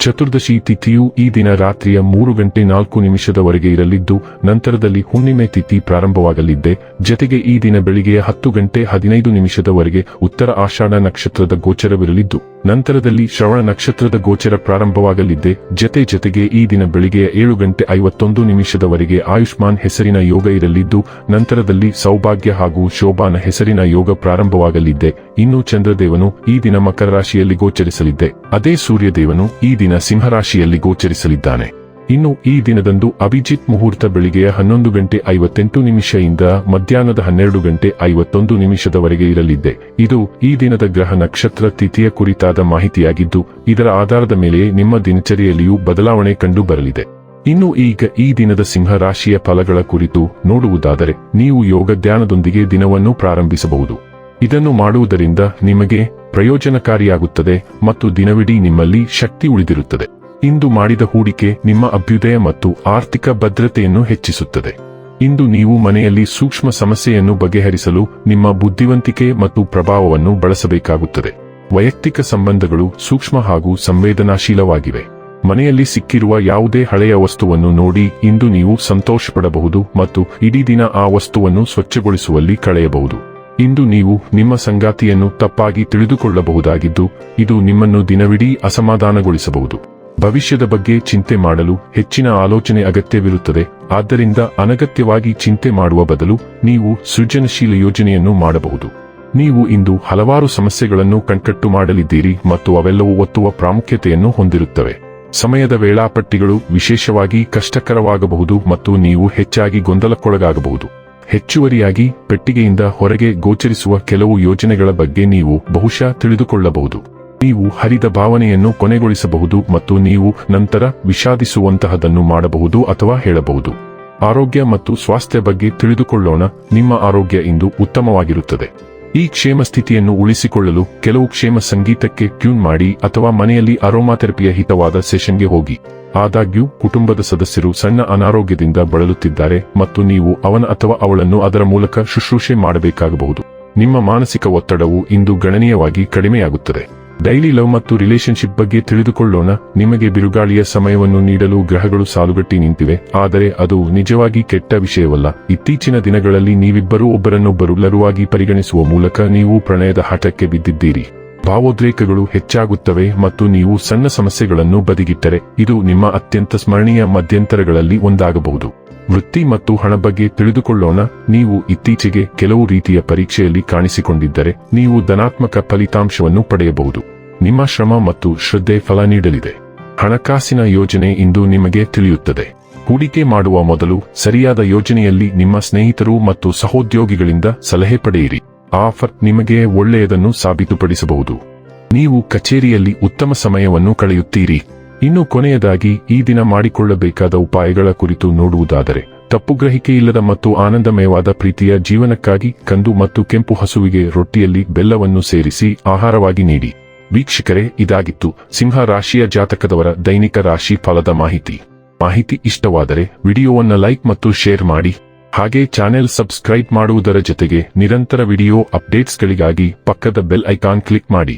ಚತುರ್ದಶಿ ತಿಥಿಯು ಈ ದಿನ ರಾತ್ರಿಯ ಮೂರು ಗಂಟೆ ನಾಲ್ಕು ನಿಮಿಷದವರೆಗೆ ಇರಲಿದ್ದು, ನಂತರದಲ್ಲಿ ಹುಣ್ಣಿಮೆ ತಿಥಿ ಪ್ರಾರಂಭವಾಗಲಿದ್ದೆ. ಜತೆಗೆ ಈ ದಿನ ಬೆಳಿಗ್ಗೆಯ ಹತ್ತು ಗಂಟೆ ಹದಿನೈದು ನಿಮಿಷದವರೆಗೆ ಉತ್ತರ ಆಷಾಢ ನಕ್ಷತ್ರದ ಗೋಚರವಿರಲಿದ್ದು ನಂತರದಲ್ಲಿ ಶ್ರವಣ ನಕ್ಷತ್ರದ ಗೋಚರ ಪ್ರಾರಂಭವಾಗಲಿದ್ದೆ ಜತೆ ಜತೆಗೆ ಈ ದಿನ ಬೆಳಿಗ್ಗೆಯ ಏಳು ಗಂಟೆ ಐವತ್ತೊಂದು ನಿಮಿಷದವರೆಗೆ ಆಯುಷ್ಮಾನ್ ಹೆಸರಿನ ಯೋಗ ಇರಲಿದ್ದು, ನಂತರದಲ್ಲಿ ಸೌಭಾಗ್ಯ ಹಾಗೂ ಶೋಭಾನ ಹೆಸರಿನ ಯೋಗ ಪ್ರಾರಂಭವಾಗಲಿದ್ದೆ ಇನ್ನು ಚಂದ್ರದೇವನು ಈ ದಿನ ಮಕರ ರಾಶಿಯಲ್ಲಿ ಗೋಚರಿಸಲಿದ್ದೆ ಅದೇ ಸೂರ್ಯದೇವನು ಈ ದಿನ ಸಿಂಹರಾಶಿಯಲ್ಲಿ ಗೋಚರಿಸಲಿದ್ದಾನೆ. ಇನ್ನು ಈ ದಿನದಂದು ಅಭಿಜಿತ್ ಮುಹೂರ್ತ ಬೆಳಿಗ್ಗೆ ಹನ್ನೊಂದು ಗಂಟೆ ಐವತ್ತೆಂಟು ನಿಮಿಷದಿಂದ ಮಧ್ಯಾಹ್ನದ ಹನ್ನೆರಡು ಗಂಟೆ ಐವತ್ತೊಂದು ನಿಮಿಷದವರೆಗೆ ಇರಲಿದೆ. ಇದು ಈ ದಿನದ ಗ್ರಹ ನಕ್ಷತ್ರ ತಿಥಿಯ ಕುರಿತಾದ ಮಾಹಿತಿಯಾಗಿದ್ದು, ಇದರ ಆಧಾರದ ಮೇಲೆ ನಿಮ್ಮ ದಿನಚರಿಯಲ್ಲಿಯೂ ಬದಲಾವಣೆ ಕಂಡು ಬರಲಿದೆ ಇನ್ನು ಈಗ ಈ ದಿನದ ಸಿಂಹ ರಾಶಿಯ ಫಲಗಳ ಕುರಿತು ನೋಡುವುದಾದರೆ, ನೀವು ಯೋಗ ಧ್ಯಾನದೊಂದಿಗೆ ದಿನವನ್ನು ಪ್ರಾರಂಭಿಸಬಹುದು. ಇದನ್ನು ಮಾಡುವುದರಿಂದ ನಿಮಗೆ ಪ್ರಯೋಜನಕಾರಿಯಾಗುತ್ತದೆ ಮತ್ತು ದಿನವಿಡೀ ನಿಮ್ಮಲ್ಲಿ ಶಕ್ತಿ ಉಳಿದಿರುತ್ತದೆ. ಇಂದು ಮಾಡಿದ ಹೂಡಿಕೆ ನಿಮ್ಮ ಅಭ್ಯುದಯ ಮತ್ತು ಆರ್ಥಿಕ ಭದ್ರತೆಯನ್ನು ಹೆಚ್ಚಿಸುತ್ತದೆ. ಇಂದು ನೀವು ಮನೆಯಲ್ಲಿ ಸೂಕ್ಷ್ಮ ಸಮಸ್ಯೆಯನ್ನು ಬಗೆಹರಿಸಲು ನಿಮ್ಮ ಬುದ್ಧಿವಂತಿಕೆ ಮತ್ತು ಪ್ರಭಾವವನ್ನು ಬಳಸಬೇಕಾಗುತ್ತದೆ. ವೈಯಕ್ತಿಕ ಸಂಬಂಧಗಳು ಸೂಕ್ಷ್ಮ ಹಾಗೂ ಸಂವೇದನಾಶೀಲವಾಗಿವೆ. ಮನೆಯಲ್ಲಿ ಸಿಕ್ಕಿರುವ ಯಾವುದೇ ಹಳೆಯ ವಸ್ತುವನ್ನು ನೋಡಿ ಇಂದು ನೀವು ಸಂತೋಷಪಡಬಹುದು ಮತ್ತು ಇಡೀ ದಿನ ಆ ವಸ್ತುವನ್ನು ಸ್ವಚ್ಛಗೊಳಿಸುವಲ್ಲಿ ಕಳೆಯಬಹುದು. ಇಂದು ನೀವು ನಿಮ್ಮ ಸಂಗಾತಿಯನ್ನು ತಪ್ಪಾಗಿ ತಿಳಿದುಕೊಳ್ಳಬಹುದಾಗಿದ್ದು, ಇದು ನಿಮ್ಮನ್ನು ದಿನವಿಡೀ ಅಸಮಾಧಾನಗೊಳಿಸಬಹುದು. ಭವಿಷ್ಯದ ಬಗ್ಗೆ ಚಿಂತೆ ಮಾಡಲು ಹೆಚ್ಚಿನ ಆಲೋಚನೆ ಅಗತ್ಯವಿರುತ್ತದೆ. ಆದ್ದರಿಂದ ಅನಗತ್ಯವಾಗಿ ಚಿಂತೆ ಮಾಡುವ ಬದಲು ನೀವು ಸೃಜನಶೀಲ ಯೋಜನೆಯನ್ನು ಮಾಡಬಹುದು. ನೀವು ಇಂದು ಹಲವಾರು ಸಮಸ್ಯೆಗಳನ್ನು ಕಣ್ಕಟ್ಟು ಮಾಡಲಿದ್ದೀರಿ ಮತ್ತು ಅವೆಲ್ಲವೂ ಒತ್ತುವ ಪ್ರಾಮುಖ್ಯತೆಯನ್ನು ಹೊಂದಿರುತ್ತವೆ. ಸಮಯದ ವೇಳಾಪಟ್ಟಿಗಳು ವಿಶೇಷವಾಗಿ ಕಷ್ಟಕರವಾಗಬಹುದು ಮತ್ತು ನೀವು ಹೆಚ್ಚಾಗಿ ಗೊಂದಲಕ್ಕೊಳಗಾಗಬಹುದು. ಹೆಚ್ಚುವರಿಯಾಗಿ ಪೆಟ್ಟಿಗೆಯಿಂದ ಹೊರಗೆ ಗೋಚರಿಸುವ ಕೆಲವು ಯೋಜನೆಗಳ ಬಗ್ಗೆ ನೀವು ಬಹುಶಃ ತಿಳಿದುಕೊಳ್ಳಬಹುದು. ನೀವು ಹರಿದ ಭಾವನೆಯನ್ನು ಕೊನೆಗೊಳಿಸಬಹುದು ಮತ್ತು ನೀವು ನಂತರ ವಿಷಾದಿಸುವಂತಹದನ್ನು ಮಾಡಬಹುದು ಅಥವಾ ಹೇಳಬಹುದು. ಆರೋಗ್ಯ ಮತ್ತು ಸ್ವಾಸ್ಥ್ಯ ಬಗ್ಗೆ ತಿಳಿದುಕೊಳ್ಳೋಣ. ನಿಮ್ಮ ಆರೋಗ್ಯ ಇಂದು ಉತ್ತಮವಾಗಿರುತ್ತದೆ. ಈ ಕ್ಷೇಮ ಸ್ಥಿತಿಯನ್ನು ಉಳಿಸಿಕೊಳ್ಳಲು ಕೆಲವು ಕ್ಷೇಮ ಸಂಗೀತಕ್ಕೆ ಟ್ಯೂನ್ ಮಾಡಿ ಅಥವಾ ಮನೆಯಲ್ಲಿ ಅರೋಮಾಥೆರಪಿಯ ಹಿತವಾದ ಸೆಷನ್ಗೆ ಹೋಗಿ. ಆದಾಗ್ಯೂ, ಕುಟುಂಬದ ಸದಸ್ಯರು ಸಣ್ಣ ಅನಾರೋಗ್ಯದಿಂದ ಬಳಲುತ್ತಿದ್ದಾರೆ ಮತ್ತು ನೀವು ಅವನ ಅಥವಾ ಅವಳನ್ನು ಅದರ ಮೂಲಕ ಶುಶ್ರೂಷೆ ಮಾಡಬೇಕಾಗಬಹುದು. ನಿಮ್ಮ ಮಾನಸಿಕ ಒತ್ತಡವು ಇಂದು ಗಣನೀಯವಾಗಿ ಕಡಿಮೆಯಾಗುತ್ತದೆ. ಡೈಲಿ ಲವ್ ಮತ್ತು ರಿಲೇಶನ್ಶಿಪ್ ಬಗ್ಗೆ ತಿಳಿದುಕೊಳ್ಳೋಣ. ನಿಮಗೆ ಬಿರುಗಾಳಿಯ ಸಮಯವನ್ನು ನೀಡಲು ಗ್ರಹಗಳು ಸಾಲುಗಟ್ಟಿ ನಿಂತಿವೆ. ಆದರೆ ಅದು ನಿಜವಾಗಿ ಕೆಟ್ಟ ವಿಷಯವಲ್ಲ. ಇತ್ತೀಚಿನ ದಿನಗಳಲ್ಲಿ ನೀವಿಬ್ಬರೂ ಒಬ್ಬರನ್ನೊಬ್ಬರು ಲರುವಾಗಿ ಪರಿಗಣಿಸುವ ಮೂಲಕ ನೀವು ಪ್ರಣಯದ ಹಠಕ್ಕೆ ಬಿದ್ದಿದ್ದೀರಿ. ಭಾವೋದ್ರೇಕಗಳು ಹೆಚ್ಚಾಗುತ್ತವೆ ಮತ್ತು ನೀವು ಸಣ್ಣ ಸಮಸ್ಯೆಗಳನ್ನು ಬದಿಗಿಟ್ಟರೆ ಇದು ನಿಮ್ಮ ಅತ್ಯಂತ ಸ್ಮರಣೀಯ ಮಧ್ಯಂತರಗಳಲ್ಲಿ ಒಂದಾಗಬಹುದು. ವೃತ್ತಿ ಮತ್ತು ಹಣ ಬಗ್ಗೆ ತಿಳಿದುಕೊಳ್ಳೋಣ. ನೀವು ಇತ್ತೀಚೆಗೆ ಕೆಲವು ರೀತಿಯ ಪರೀಕ್ಷೆಯಲ್ಲಿ ಕಾಣಿಸಿಕೊಂಡಿದ್ದರೆ ನೀವು ಧನಾತ್ಮಕ ಫಲಿತಾಂಶವನ್ನು ಪಡೆಯಬಹುದು. ನಿಮ್ಮ ಶ್ರಮ ಮತ್ತು ಶ್ರದ್ಧೆ ಫಲ ನೀಡಲಿದೆ. ಹಣಕಾಸಿನ ಯೋಜನೆ ಇಂದು ನಿಮಗೆ ತಿಳಿಯುತ್ತದೆ. ಹೂಡಿಕೆ ಮಾಡುವ ಮೊದಲು ಸರಿಯಾದ ಯೋಜನೆಯಲ್ಲಿ ನಿಮ್ಮ ಸ್ನೇಹಿತರು ಮತ್ತು ಸಹೋದ್ಯೋಗಿಗಳಿಂದ ಸಲಹೆ ಪಡೆಯಿರಿ. ಆಫರ್ ನಿಮಗೆ ಒಳ್ಳೆಯದನ್ನು ಸಾಬೀತುಪಡಿಸಬಹುದು. ನೀವು ಕಚೇರಿಯಲ್ಲಿ ಉತ್ತಮ ಸಮಯವನ್ನು ಕಳೆಯುತ್ತೀರಿ. ಇನ್ನು ಕೊನೆಯದಾಗಿ ಈ ದಿನ ಮಾಡಿಕೊಳ್ಳಬೇಕಾದ ಉಪಾಯಗಳ ಕುರಿತು ನೋಡುವುದಾದರೆ ತಪ್ಪುಗ್ರಹಿಕೆಯಿಲ್ಲದ ಮತ್ತು ಆನಂದಮಯವಾದ ಪ್ರೀತಿಯ ಜೀವನಕ್ಕಾಗಿ ಕಂದು ಮತ್ತು ಕೆಂಪು ಹಸುವಿಗೆ ರೊಟ್ಟಿಯಲ್ಲಿ ಬೆಲ್ಲವನ್ನು ಸೇರಿಸಿ ಆಹಾರವಾಗಿ ನೀಡಿ. ವೀಕ್ಷಕರೇ, ಇದಾಗಿತ್ತು ಸಿಂಹ ರಾಶಿಯ ಜಾತಕದವರ ದೈನಿಕ ರಾಶಿ ಫಲದ ಮಾಹಿತಿ. ಮಾಹಿತಿ ಇಷ್ಟವಾದರೆ ವಿಡಿಯೋವನ್ನು ಲೈಕ್ ಮತ್ತು ಶೇರ್ ಮಾಡಿ. ಹಾಗೆ ಚಾನೆಲ್ ಸಬ್ಸ್ಕ್ರೈಬ್ ಮಾಡುವುದರ ಜೊತೆಗೆ ನಿರಂತರ ವಿಡಿಯೋ ಅಪ್ಡೇಟ್ಸ್ಗಳಿಗಾಗಿ ಪಕ್ಕದ ಬೆಲ್ ಐಕಾನ್ ಕ್ಲಿಕ್ ಮಾಡಿ.